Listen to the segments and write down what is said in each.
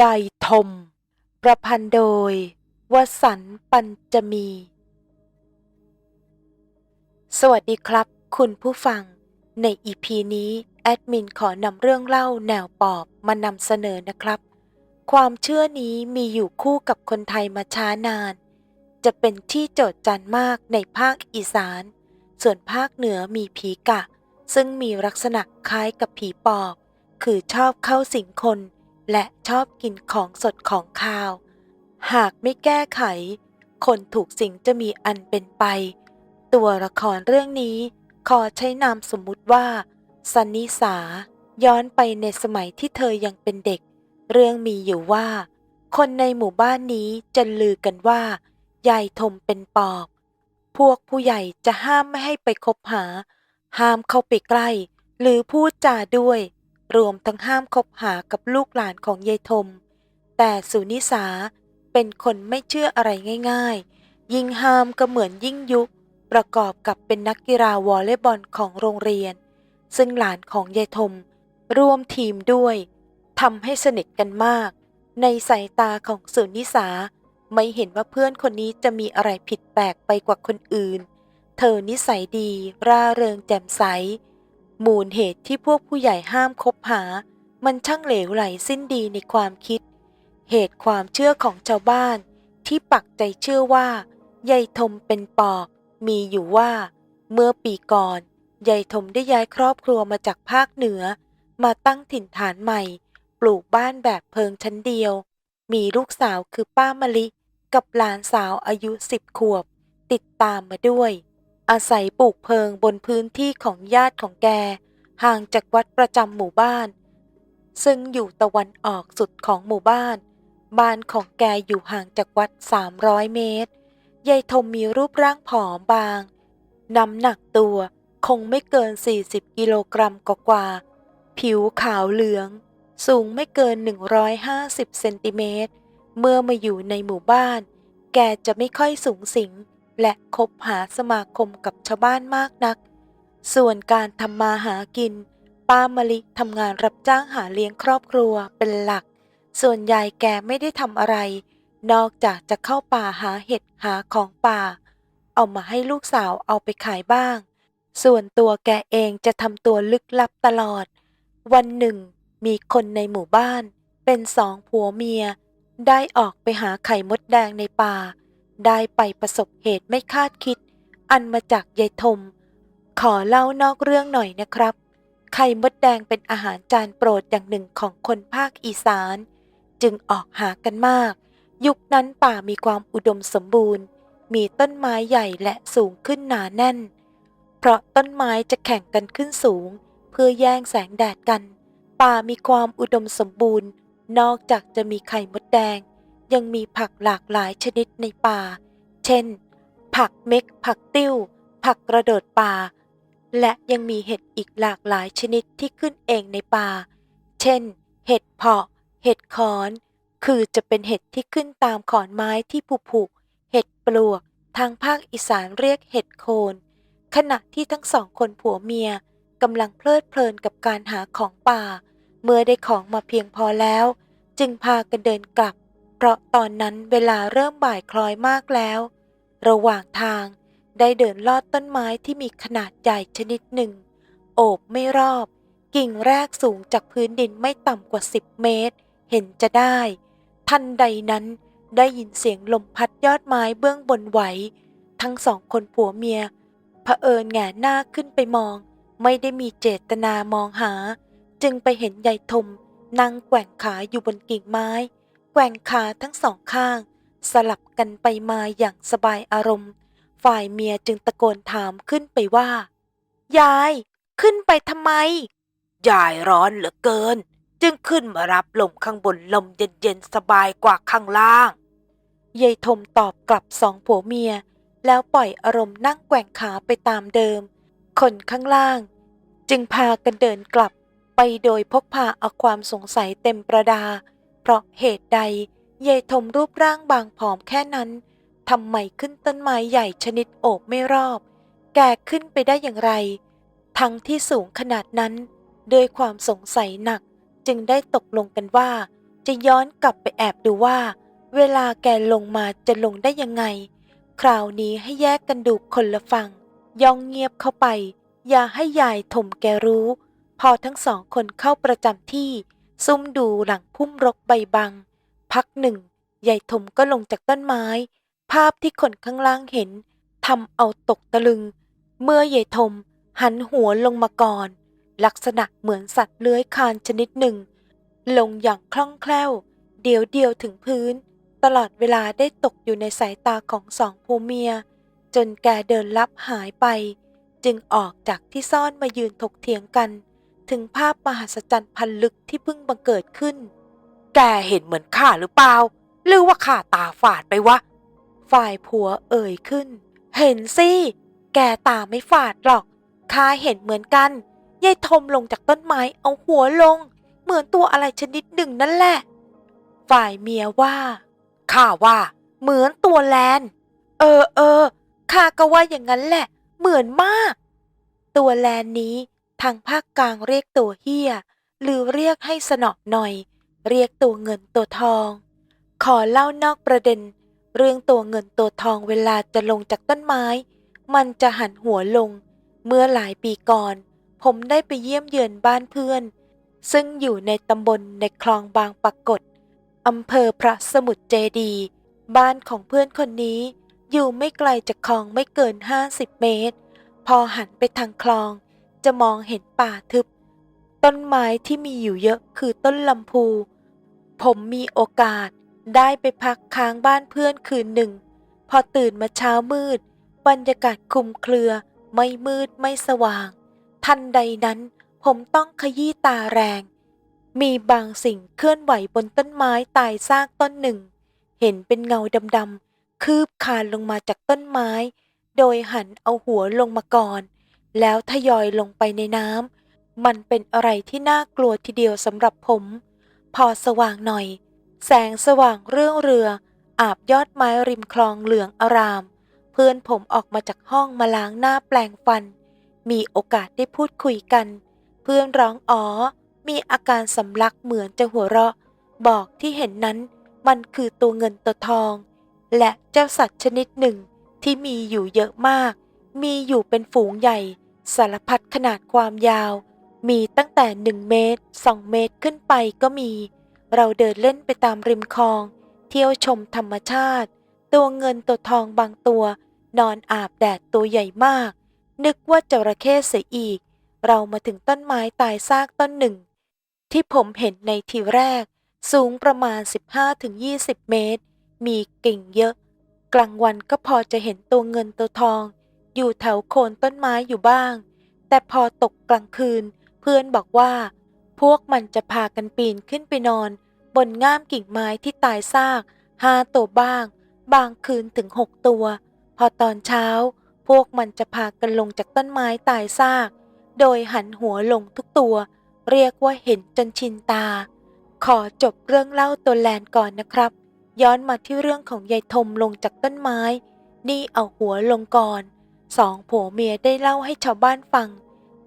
ยายทม ประพันธ์โดยวสันปัญจมี สวัสดีครับ คุณผู้ฟัง ในอีพีนี้ แอดมินขอนำเรื่องเล่าแนวปอบมานำเสนอนะครับ ความเชื่อนี้มีอยู่คู่กับคนไทยมาช้านาน จะเป็นที่โจทย์จันมากในภาคอีสาน ส่วนภาคเหนือมีผีกะ ซึ่งมีลักษณะคล้ายกับผีปอบ คือชอบเข้าสิงคน และชอบกินของสดของคาว หากไม่แก้ไข คนถูกสิงจะมีอันเป็นไป ตัวละครเรื่องนี้ขอใช้นามสมมุติว่าสันนิสา ย้อนไปในสมัยที่เธอยังเป็นเด็ก เรื่องมีอยู่ว่า คนในหมู่บ้านนี้จะลือกันว่ายายทมเป็นปอบ พวกผู้ใหญ่จะห้ามไม่ให้ไปคบหา ห้ามเข้าไปใกล้ หรือพูดจาด้วย รวมทั้งห้ามคบหากับลูกหลานของยายทม แต่สุนิสาเป็นคนไม่เชื่ออะไรง่าย ๆ ยิ่งห้ามก็เหมือนยิ่งยุประกอบกับเป็นนักกีฬาวอลเลย์บอลของโรงเรียน ซึ่งหลานของยายทมร่วมทีมด้วยทำให้สนิทกันมาก ในสายตาของสุนิสาไม่เห็นว่าเพื่อนคนนี้จะมีอะไรผิดแปลกไปกว่าคนอื่น เธอนิสัยดี ร่าเริงแจ่มใส มูลเหตุที่พวกผู้ใหญ่ห้ามคบหา มันช่างเหลวไหลสิ้นดีในความคิด เหตุความเชื่อของชาวบ้าน ที่ปักใจเชื่อว่ายายทมเป็นปอบ มีอยู่ว่า เมื่อปีก่อนยายทมได้ย้ายครอบครัวมาจากภาคเหนือ มาตั้งถิ่นฐานใหม่ ปลูกบ้านแบบเพิงชั้นเดียว มีลูกสาวคือป้ามะลิ กับหลานสาวอายุสิบขวบ ติดตามมาด้วย อาศัยปลูกเพิงบนพื้นที่ของญาติของแก ห่างจากวัดประจำหมู่บ้าน ซึ่งอยู่ตะวันออกสุดของหมู่บ้าน บ้านของแกอยู่ห่างจากวัด 300 เมตร ยายทมมีรูปร่างผอมบาง น้ำหนักตัวคงไม่เกิน 40 กิโลกรัมกว่าๆผิวขาวเหลือง สูงไม่เกิน 150 เซนติเมตร เมื่อมาอยู่ในหมู่บ้าน แกจะไม่ค่อยสูงสิง และคบหาสมาคมกับชาวบ้านมากนัก ส่วนการทำมาหากิน ป้ามะลิทำงานรับจ้างหาเลี้ยงครอบครัวเป็นหลัก ส่วนยายแกไม่ได้ทำอะไร นอกจากจะเข้าป่าหาเห็ดหาของป่า เอามาให้ลูกสาวเอาไปขายบ้าง ส่วนตัวแกเองจะทำตัวลึกลับตลอด วันหนึ่ง มีคนในหมู่บ้าน เป็นสองผัวเมีย ได้ออกไปหาไข่มดแดงในป่า ได้ไปประสบเหตุไม่คาดคิด อันมาจากยายทม ขอเล่านอกเรื่องหน่อยนะครับ ไข่มดแดงเป็นอาหารจานโปรดอย่างหนึ่งของคนภาคอีสาน จึงออกหากันมาก ยุคนั้นป่ามีความอุดมสมบูรณ์ มีต้นไม้ใหญ่และสูงขึ้นหนาแน่น เพราะต้นไม้จะแข่งกันขึ้นสูง เพื่อแย่งแสงแดดกัน ป่ามีความอุดมสมบูรณ์ นอกจากจะมีไข่มดแดง ยังมีผักหลากหลายชนิดในป่า เช่น ผักเม็ก ผักติ้ว ผักกระโดดป่า และยังมีเห็ดอีกหลากหลายชนิดที่ขึ้นเองในป่า เช่น เห็ดเพาะ เห็ดขอน คือจะเป็นเห็ดที่ขึ้นตามขอนไม้ที่ผุผุเห็ดปลวก ทางภาคอีสานเรียกเห็ดโคน ขณะที่ทั้งสองคนผัวเมียกำลังเพลิดเพลินกับการหาของป่า เมื่อได้ของมาเพียงพอแล้ว จึงพากันเดินกลับ เพราะตอนนั้นเวลาเริ่มบ่ายคล้อยมากแล้ว ระหว่างทางได้เดินลอดต้นไม้ที่มีขนาดใหญ่ชนิดหนึ่ง โอบไม่รอบ กิ่งแรกสูงจากพื้นดินไม่ต่ำกว่า10เมตร เห็นจะได้ ทันใดนั้นได้ยินเสียงลมพัดยอดไม้เบื้องบนไหว ทั้งสองคนผัวเมียเผอิญแหงนหน้าขึ้นไปมอง ไม่ได้มีเจตนามองหา จึงไปเห็นยายทมนั่งแกว่งขาอยู่บนกิ่งไม้ กว่งขาทั้งสองข้าง สลับกันไปมาอย่างสบายอารมณ์ ฝ่ายเมียจึงตะโกนถามขึ้นไปว่า ยาย ขึ้นไปทำไม ยายร้อนเหลือเกิน จึงขึ้นมารับลมข้างบนลมเย็นๆสบายกว่าข้างล่างยายทมตอบกลับสองผัวเมีย แล้วปล่อยอารมณ์นั่งแกว่งขาไปตามเดิม คนข้างล่าง จึงพากันเดินกลับไปโดยพกพาเอาความสงสัยเต็มประดา เพราะเหตุใดยายทมรูปร่างบางผอมแค่นั้นทำไมขึ้นต้นไม้ใหญ่ชนิดโอบไม่รอบ แกขึ้นไปได้อย่างไร ทั้งที่สูงขนาดนั้น ด้วยความสงสัยหนักจึงได้ตกลงกันว่า จะย้อนกลับไปแอบดูว่า เวลาแกลงมาจะลงได้ยังไง คราวนี้ให้แยกกันดูคนละฝั่งย่องเงียบเข้าไป อย่าให้ยายถมแกรู้ พอทั้งสองคนเข้าประจำที่ ซุ่มดูหลังพุ่มรกใบบัง พักหนึ่งยายถมก็ลงจากต้นไม้ ภาพที่คนข้างล่างเห็นทำเอาตกตะลึง เมื่อยายถมหันหัวลงมาก่อน ลักษณะเหมือนสัตว์เลื้อยคลานชนิดหนึ่ง ลงอย่างคล่องแคล่ว เดียวเดียวถึงพื้น ตลอดเวลาได้ตกอยู่ในสายตาของสองผัวเมีย จนแกเดินลับหายไป จึงออกจากที่ซ่อนมายืนถกเถียงกัน ถึงภาพมหัศจรรย์พันลึกที่เพิ่งบังเกิดขึ้น แกเห็นเหมือนข้าหรือเปล่า หรือว่าข้าตาฝาดไปวะ ฝ่ายผัวเอ่ยขึ้น เห็นสิ แกตาไม่ฝาดหรอก ข้าเห็นเหมือนกัน ยายทมลงจากต้นไม้เอาหัวลง เหมือนตัวอะไรชนิดหนึ่งนั่นแหละ ฝ่ายเมียว่า ข้าว่า เหมือนตัวแลน เออเออ ข้าก็ว่าอย่างนั้นแหละ เหมือนมาก ตัวแลนนี้างภาคกลางเรียกตัวเฮียหรือเรียกให้สนอกหน่อย เรียกตัวเงินตัวทอง ขอเล่านอกประเด็น เรื่องตัวเงินตัวทองเวลาจะลงจากต้นไม้ มันจะหันหัวลง เมื่อหลายปีก่อน ผมได้ไปเยี่ยมเยือนบ้านเพื่อน ซึ่งอยู่ในตำบลในคลองบางปรากฏอำเภอพระสมุทรเจดี บ้านของเพื่อนคนนี้ อยู่ไม่ไกลจากคลองไม่เกิน 50 เมตร พอหันไปทางคลอง จะมองเห็นป่าทึบ ต้นไม้ที่มีอยู่เยอะคือต้นลำพู ผมมีโอกาสได้ไปพักค้างบ้านเพื่อนคืนหนึ่ง พอตื่นมาเช้ามืด บรรยากาศคลุมเครือ ไม่มืดไม่สว่าง ทันใดนั้น ผมต้องขยี้ตาแรง มีบางสิ่งเคลื่อนไหวบนต้นไม้ตายซากต้นหนึ่ง เห็นเป็นเงาดำๆคืบคานลงมาจากต้นไม้ โดยหันเอาหัวลงมาก่อน แล้วทยอยลงไปในน้ำมันเป็นอะไรที่น่ากลัวทีเดียวสำหรับผม พอสว่างหน่อย แสงสว่างเรื่องเรือ อาบยอดไม้ริมคลองเหลืองอาราม เพื่อนผมออกมาจากห้องมาล้างหน้าแปลงฟัน มีโอกาสได้พูดคุยกัน เพื่อนร้องอ๋อ มีอาการสำลักเหมือนจะหัวเราะ บอกที่เห็นนั้นมันคือตัวเงินตัวทอง และเจ้าสัตว์ชนิดหนึ่งที่มีอยู่เยอะมาก มีอยู่เป็นฝูงใหญ่ สารพัดขนาดความยาว มีตั้งแต่หนึ่งเมตรสองเมตรขึ้นไปก็มี เราเดินเล่นไปตามริมคลอง เที่ยวชมธรรมชาติ ตัวเงินตัวทองบางตัว นอนอาบแดดตัวใหญ่มาก นึกว่าจระเข้เสียอีก เรามาถึงต้นไม้ตายซากต้นหนึ่ง ที่ผมเห็นในทีแรก สูงประมาณ 15-20 เมตร มีกิ่งเยอะ กลางวันก็พอจะเห็นตัวเงินตัวทอง อยู่แถวโคนต้นไม้อยู่บ้าง แต่พอตกกลางคืน เพื่อนบอกว่า พวกมันจะพากันปีนขึ้นไปนอน บนง่ามกิ่งไม้ที่ตายซากห้าตัวบ้าง บางคืนถึงหกตัว พอตอนเช้า พวกมันจะพากันลงจากต้นไม้ตายซาก โดยหันหัวลงทุกตัว เรียกว่าเห็นจนชินตา ขอจบเรื่องเล่าตัวแลนก่อนนะครับ ย้อนมาที่เรื่องของยายทมลงจากต้นไม้ นี่เอาหัวลงก่อน สองผัวเมียได้เล่าให้ชาวบ้านฟัง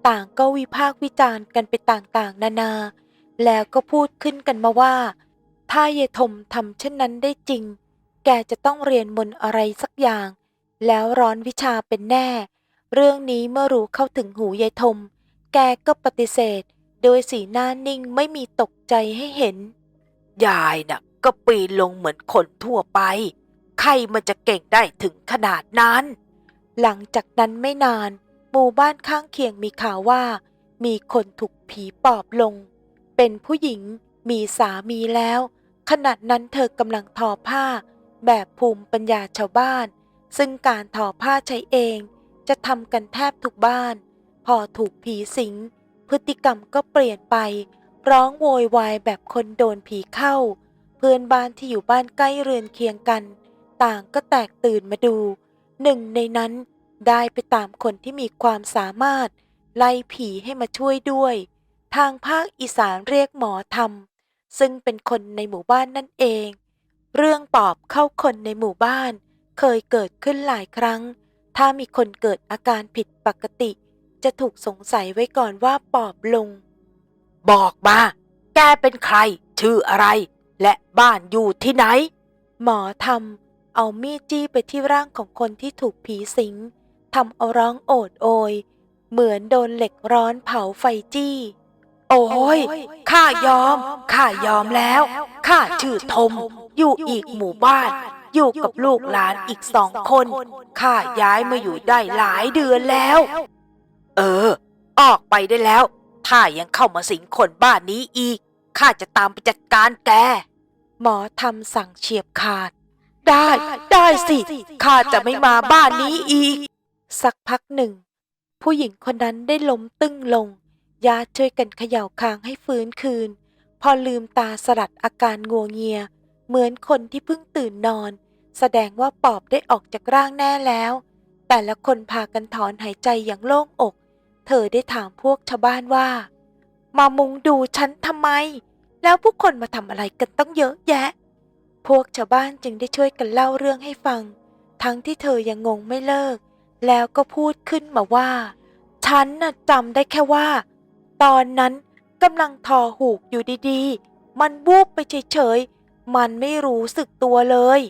ต่างก็วิพากษ์วิจารณ์กันไปต่างๆ นานา แล้วก็พูดขึ้นกันมาว่า ถ้ายายทมทำเช่นนั้นได้จริง แกจะต้องเรียนมนอะไรสักอย่าง แล้วร้อนวิชาเป็นแน่ เรื่องนี้เมื่อรู้เข้าถึงหูยายทม แกก็ปฏิเสธ โดยสีหน้านิ่งไม่มีตกใจให้เห็น ยายน่ะ ก็ปีนลงเหมือนคนทั่วไป ใครมันจะเก่งได้ถึงขนาดนั้น หลังจากนั้นไม่นาน หมู่บ้านข้างเคียงมีข่าวว่า มีคนถูกผีปอบลง เป็นผู้หญิงมีสามีแล้ว ขณะนั้นเธอกำลังทอผ้า แบบภูมิปัญญาชาวบ้าน ซึ่งการทอผ้าใช้เอง จะทำกันแทบทุกบ้าน พอถูกผีสิง พฤติกรรมก็เปลี่ยนไป ร้องโวยวายแบบคนโดนผีเข้า เพื่อนบ้านที่อยู่บ้านใกล้เรือนเคียงกัน ต่างก็แตกตื่นมาดู หนึ่งในนั้นได้ไปตามคนที่มีความสามารถ ไล่ผีให้มาช่วยด้วย ทางภาคอีสานเรียกหมอธรรม ซึ่งเป็นคนในหมู่บ้านนั่นเอง เรื่องปอบเข้าคนในหมู่บ้าน เคยเกิดขึ้นหลายครั้ง ถ้ามีคนเกิดอาการผิดปกติ จะถูกสงสัยไว้ก่อนว่าปอบลง บอกมา แกเป็นใคร ชื่ออะไร และบ้านอยู่ที่ไหน หมอทำ เอามีดจี้ไปที่ร่างของคนที่ถูกผีสิงทำเอาร้องโอดโอย เหมือนโดนเหล็กร้อนเผาไฟจี้ โอ้ยข้ายอม ข้ายอมแล้ว ข้าชื่อทม อยู่อีกหมู่บ้าน อยู่กับลูกหลานอีกสองคน ข้าย้ายมาอยู่ได้หลายเดือนแล้ว เออ ออกไปได้แล้ว ถ้ายังเข้ามาสิงคนบ้านนี้อีก ข้าจะตามไปจัดการแก หมอทำสั่งเฉียบขาด ได้ ได้สิ ข้าจะไม่มาบ้านนี้อีก สักพักหนึ่ง ผู้หญิงคนนั้นได้ล้มตึ้งลง ญาติช่วยกันเขย่าคางให้ฟื้นคืน พอลืมตาสลัดอาการงัวเงีย เหมือนคนที่เพิ่งตื่นนอน แสดงว่าปอบได้ออกจากร่างแน่แล้ว แต่ละคนพากันถอนหายใจอย่างโล่งอก เธอได้ถามพวกชาวบ้านว่า มามุงดูฉันทำไม แล้วผู้คนมาทำอะไรกันต้องเยอะแยะ พวกชาวบ้านจึงได้ช่วยกันเล่าเรื่องให้ฟัง ทั้งที่เธอยังงงไม่เลิก แล้วก็พูดขึ้นมาว่า ฉันน่ะจำได้แค่ว่า ตอนนั้นกำลังทอหูกอยู่ดีๆ มันบูบไปเฉยๆ มันไม่รู้สึกตัวเลย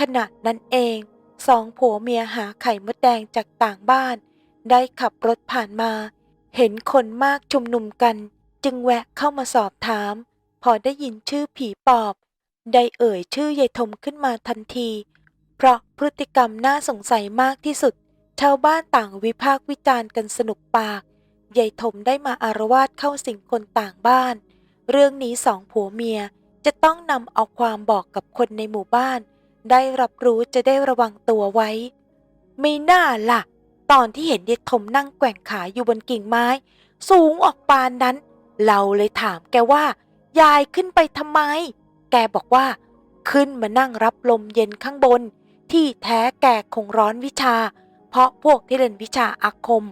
ขณะนั้นเองสองผัวเมียหาไข่มดแดงจากต่างบ้าน ได้ขับรถผ่านมา เห็นคนมากชุมนุมกัน จึงแวะเข้ามาสอบถาม พอได้ยินชื่อผีปอบ ได้เอ่ยชื่อยายทมขึ้นมาทันที เพราะพฤติกรรมน่าสงสัยมากที่สุด ชาวบ้านต่างวิพากษ์วิจารณ์กันสนุกปาก ยายทมได้มาอารวาสเข้าสิงคนต่างบ้าน เรื่องนี้สองผัวเมียจะต้องนำเอาความบอกกับคนในหมู่บ้าน ได้รับรู้จะได้ระวังตัวไว้ไม่น่าล่ะ ตอนที่เห็นยายทมนั่งแกว่งขาอยู่บนกิ่งไม้ สูงออกปานนั้น เราเลยถามแกว่า ยายขึ้นไปทำไม แกบอกว่า ขึ้นมานั่งรับลมเย็นข้างบน ที่แท้แกคงร้อนวิชา เพราะพวกที่เรียนวิชาอาคม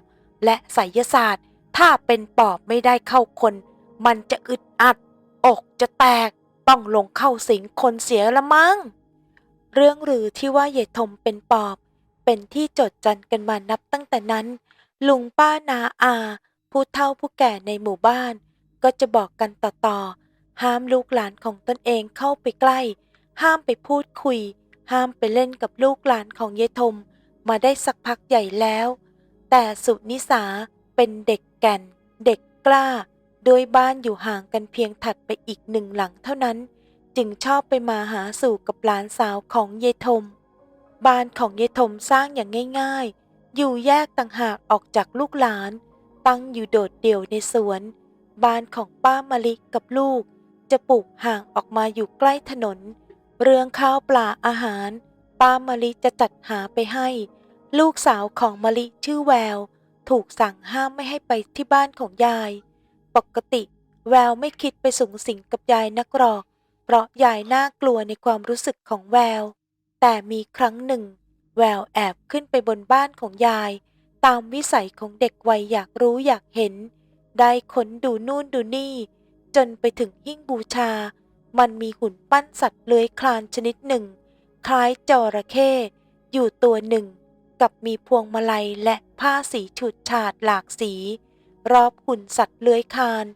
และไสยศาสตร์ ถ้าเป็นปอบไม่ได้เข้าคน มันจะอึดอัด อกจะแตกต้องลงเข้าสิงคนเสียละมั้งเรื่องลือที่ว่าเยายทมเป็นปอบ เป็นที่จดจันกันมานับตั้งแต่นั้น ลุงป้านาอา ผู้เฒ่าผู้แก่ในหมู่บ้าน ก็จะบอกกันต่อๆ ห้ามลูกหลานของตนเองเข้าไปใกล้ ห้ามไปพูดคุย ห้ามไปเล่นกับลูกหลานของเยายทมมาได้สักพักใหญ่แล้ว แต่สุนิสาเป็นเด็กแก่น เด็กกล้า โดยบ้านอยู่ห่างกันเพียงถัดไปอีกหนึ่งหลังเท่านั้น จึงชอบไปมาหาสู่กับหลานสาวของเยายทมบ้านของเยายทมสร้างอย่างง่าย ๆ อยู่แยกต่างหากออกจากลูกหลาน ตั้งอยู่โดดเดี่ยวในสวน บ้านของป้ามะลิกับลูก จะปลูกห่างออกมาอยู่ใกล้ถนน เรื่องข้าวปลาอาหาร ป้ามะลิจะจัดหาไปให้ ลูกสาวของมะลิชื่อแวว ถูกสั่งห้ามไม่ให้ไปที่บ้านของยาย ปกติ แววไม่คิดไปสูงสิงกับยายนักหรอก เพราะยายน่ากลัวในความรู้สึกของแวว แต่มีครั้งหนึ่ง แววแอบขึ้นไปบนบ้านของยาย ตามวิสัยของเด็กวัยอยากรู้อยากเห็น ได้ค้นดูนู่นดูนี่ จนไปถึงหิ้งบูชา มันมีหุ่นปั้นสัตว์เลื้อยคลานชนิดหนึ่ง คล้ายจระเข้อยู่ตัวหนึ่ง กับมีพวงมาลัยและผ้าสีฉูดฉาดหลากสี รอบหุ่นสัตว์เลื้อยคลาน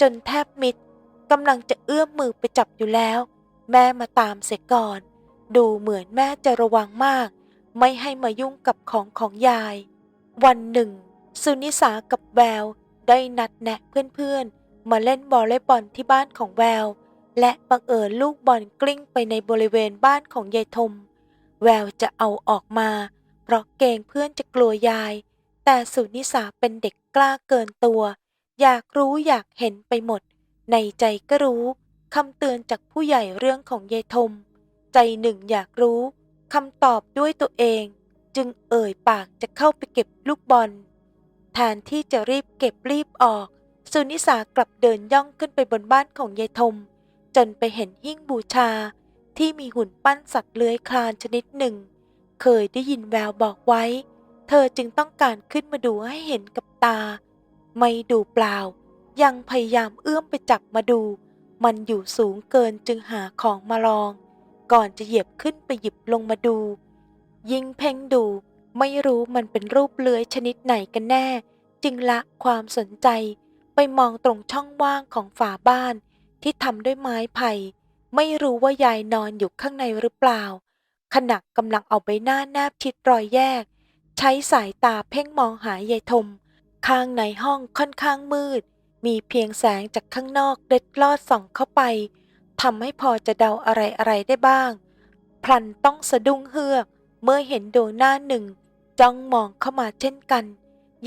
จนแทบมิดกำลังจะเอื้อมมือไปจับอยู่แล้ว แม่มาตามเสียก่อน ดูเหมือนแม่จะระวังมาก ไม่ให้มายุ่งกับของของยาย วันหนึ่ง สุนิสากับแววได้นัดแนะเพื่อนๆ มาเล่นวอลเลย์บอลที่บ้านของแวว และบังเอิญลูกบอลกลิ้งไปในบริเวณบ้านของยายทม แววจะเอาออกมา เพราะเกรงเพื่อนจะกลัวยาย แต่สุนิสาเป็นเด็กกล้าเกินตัว อยากรู้อยากเห็นไปหมด ในใจก็รู้คำเตือนจากผู้ใหญ่เรื่องของยายทม ใจหนึ่งอยากรู้คำตอบด้วยตัวเอง จึงเอ่ยปากจะเข้าไปเก็บลูกบอลแทนที่จะรีบเก็บรีบออก สุนิสากลับเดินย่องขึ้นไปบนบ้านของยายทม จนไปเห็นหิ้งบูชาที่มีหุ่นปั้นสัตว์เลื้อยคลานชนิดหนึ่ง เคยได้ยินแววบอกไว้ เธอจึงต้องการขึ้นมาดูให้เห็นกับตา ไม่ดูเปล่า ยังพยายามเอื้อมไปจับมาดู มันอยู่สูงเกินจึงหาของมาลอง ก่อนจะเหยียบขึ้นไปหยิบลงมาดู ยิ่งเพ่งดูไม่รู้มันเป็นรูปเลื้อยชนิดไหนกันแน่ จึงละความสนใจ ไปมองตรงช่องว่างของฝาบ้านที่ทำด้วยไม้ไผ่ ไม่รู้ว่ายายนอนอยู่ข้างในหรือเปล่า ขณะกำลังเอาใบหน้าแนบชิดรอยแยก ใช้สายตาเพ่งมองหายายทม ข้างในห้องค่อนข้างมืด มีเพียงแสงจากข้างนอกเล็ดลอดส่องเข้าไปทำให้พอจะเดาอะไรอะไรได้บ้าง พลันต้องสะดุ้งเฮือก เมื่อเห็นดวงหน้าหนึ่งจ้องมองเข้ามาเช่นกัน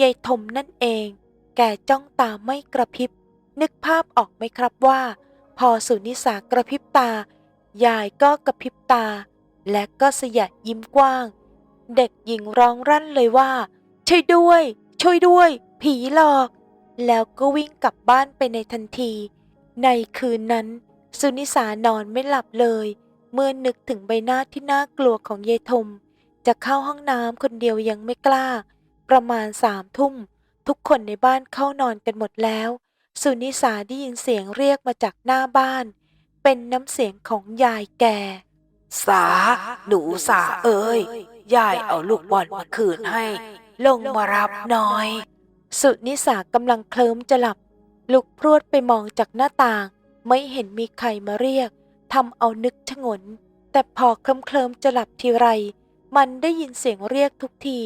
ยายทมนั่นเอง แกจ้องตาไม่กระพริบ นึกภาพออกไหมครับว่า พอสุนิสากระพริบตา ยายก็กระพริบตา และก็สยะยิ้มกว้าง เด็กหญิงร้องรั่นเลยว่า ช่วยด้วย ช่วยด้วย ผีหลอก แล้วก็วิ่งกลับบ้านไปในทันที ในคืนนั้น สุนิสานอนไม่หลับเลย เมื่อนึกถึงใบหน้าที่น่ากลัวของยายทม จะเข้าห้องน้ำคนเดียวยังไม่กล้า ประมาณสามทุ่ม ทุกคนในบ้านเข้านอนกันหมดแล้ว สุนิสาได้ยินเสียงเรียกมาจากหน้าบ้าน เป็นน้ำเสียงของยายแก่ สา หนูสาเอ้ย ยายเอาลูกบอลมาคืนให้ ลงมารับหน่อย สุนิสากำลังเคลิ้มจะหลับ ลุกพรวดไปมองจากหน้าต่าง ไม่เห็นมีใครมาเรียกทำเอานึกชงน แต่พอเคลิ้มเคลิมๆจะหลับทีไร มันได้ยินเสียงเรียกทุกที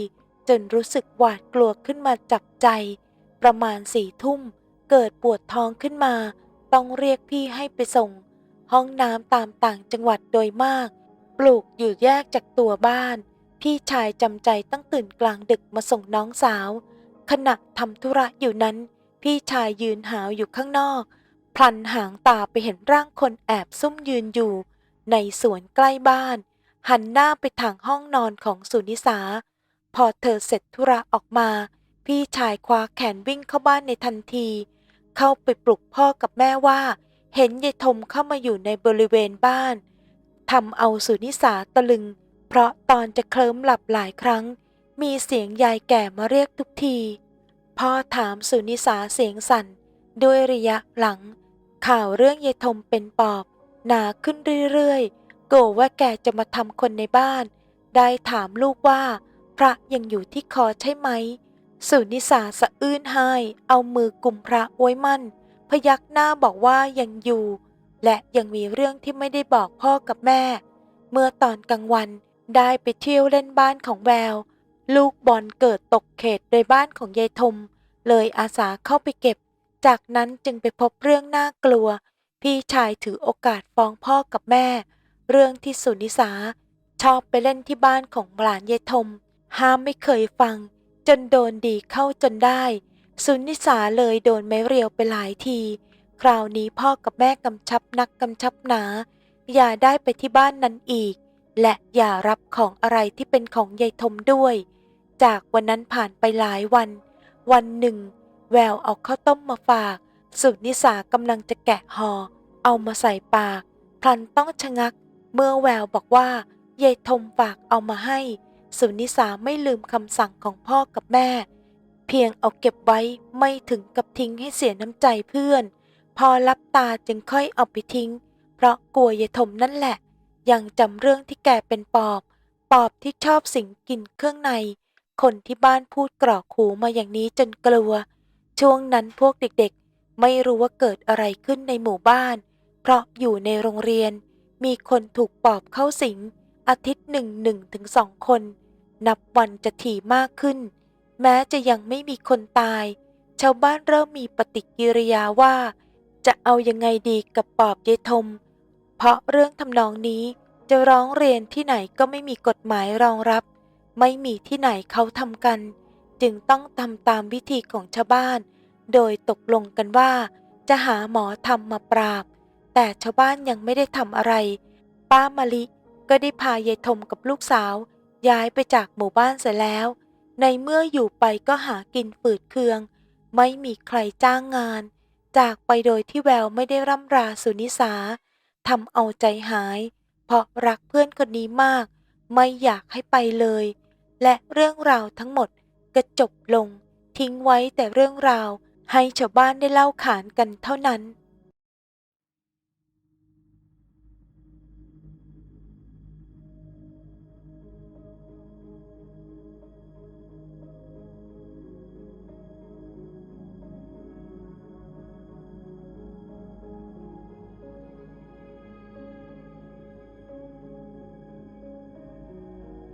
จนรู้สึกหวาดกลัวขึ้นมาจับใจ ประมาณสี่ทุ่ม เกิดปวดท้องขึ้นมา ต้องเรียกพี่ให้ไปส่ง ห้องน้ำตามต่างจังหวัดโดยมาก ปลูกอยู่แยกจากตัวบ้าน พี่ชายจำใจต้องตื่นกลางดึกมาส่งน้องสาว ขณะทำธุระอยู่นั้น พี่ชายยืนหาวอยู่ข้างนอก พลันหางตาไปเห็นร่างคนแอบซุ่มยืนอยู่ ในสวนใกล้บ้าน หันหน้าไปทางห้องนอนของสุนิสา พอเธอเสร็จธุระออกมา พี่ชายคว้าแขนวิ่งเข้าบ้านในทันที เข้าไปปลุกพ่อกับแม่ว่า เห็นยายทมเข้ามาอยู่ในบริเวณบ้านทำเอาสุนิสาตะลึง เพราะตอนจะเคลิ้มหลับหลายครั้ง มีเสียงยายแก่มาเรียกทุกที พ่อถามสุนิสาเสียงสั่น ด้วยระยะหลัง ข่าวเรื่องยายทมเป็นปอบ หนาขึ้นเรื่อยๆโกว่าแกจะมาทำคนในบ้าน ได้ถามลูกว่า พระยังอยู่ที่คอใช่ไหม สุนิสาสะอื้นไห้เอามือกุมพระไว้มั่น พยักหน้าบอกว่ายังอยู่ และยังมีเรื่องที่ไม่ได้บอกพ่อกับแม่ เมื่อตอนกลางวันได้ไปเที่ยวเล่นบ้านของแวว ลูกบอลเกิดตกเขตโดยบ้านของยายทม เลยอาสาเข้าไปเก็บ จากนั้นจึงไปพบเรื่องน่ากลัว พี่ชายถือโอกาสฟ้องพ่อกับแม่ เรื่องที่สุนิสาชอบไปเล่นที่บ้านของหลานยายทม ห้ามไม่เคยฟัง จนโดนดีเข้าจนได้ สุนิสาเลยโดนไม้เรียวไปหลายที คราวนี้พ่อกับแม่กำชับนักกำชับหนา อย่าได้ไปที่บ้านนั้นอีก และอย่ารับของอะไรที่เป็นของยายทมด้วย จากวันนั้นผ่านไปหลายวัน วันหนึ่ง แววเอาข้าวต้มมาฝาก สุนิสากำลังจะแกะห่อเอามาใส่ปากพลันต้องชะงัก เมื่อแววบอกว่ายายทมฝากเอามาให้ สุนิสาไม่ลืมคำสั่งของพ่อกับแม่ เพียงเอาเก็บไว้ไม่ถึงกับทิ้งให้เสียน้ำใจเพื่อน พอรับตาจึงค่อยเอาไปทิ้ง เพราะกลัวยายทมนั่นแหละ ยังจำเรื่องที่แกเป็นปอบ ปอบที่ชอบสิงกินเครื่องใน คนที่บ้านพูดกรอกหูมาอย่างนี้จนกลัว ช่วงนั้นพวกเด็กๆ ไม่รู้ว่าเกิดอะไรขึ้นในหมู่บ้าน เพราะอยู่ในโรงเรียน มีคนถูกปอบเข้าสิงอาทิตย์หนึ่งหนึ่งถึงสองคน นับวันจะถี่มากขึ้น แม้จะยังไม่มีคนตาย ชาวบ้านเริ่มมีปฏิกิริยาว่า จะเอายังไงดีกับปอบยายทม เพราะเรื่องทำนองนี้จะร้องเรียนที่ไหนก็ไม่มีกฎหมายรองรับ ไม่มีที่ไหนเขาทำกัน จึงต้องทำตามวิธีของชาวบ้าน โดยตกลงกันว่า จะหาหมอทำมาปราบ แต่ชาวบ้านยังไม่ได้ทำอะไร ป้ามะลิก็ได้พายายทมกับลูกสาว ย้ายไปจากหมู่บ้านเสียแล้ว ในเมื่ออยู่ไปก็หากินฝืดเคือง ไม่มีใครจ้างงาน จากไปโดยที่แววไม่ได้ร่ำราสุนิสาทำเอาใจหาย เพราะรักเพื่อนคนนี้มาก ไม่อยากให้ไปเลย และเรื่องราวทั้งหมดก็จบลง ทิ้งไว้แต่เรื่องราวให้ชาวบ้านได้เล่าขานกันเท่านั้น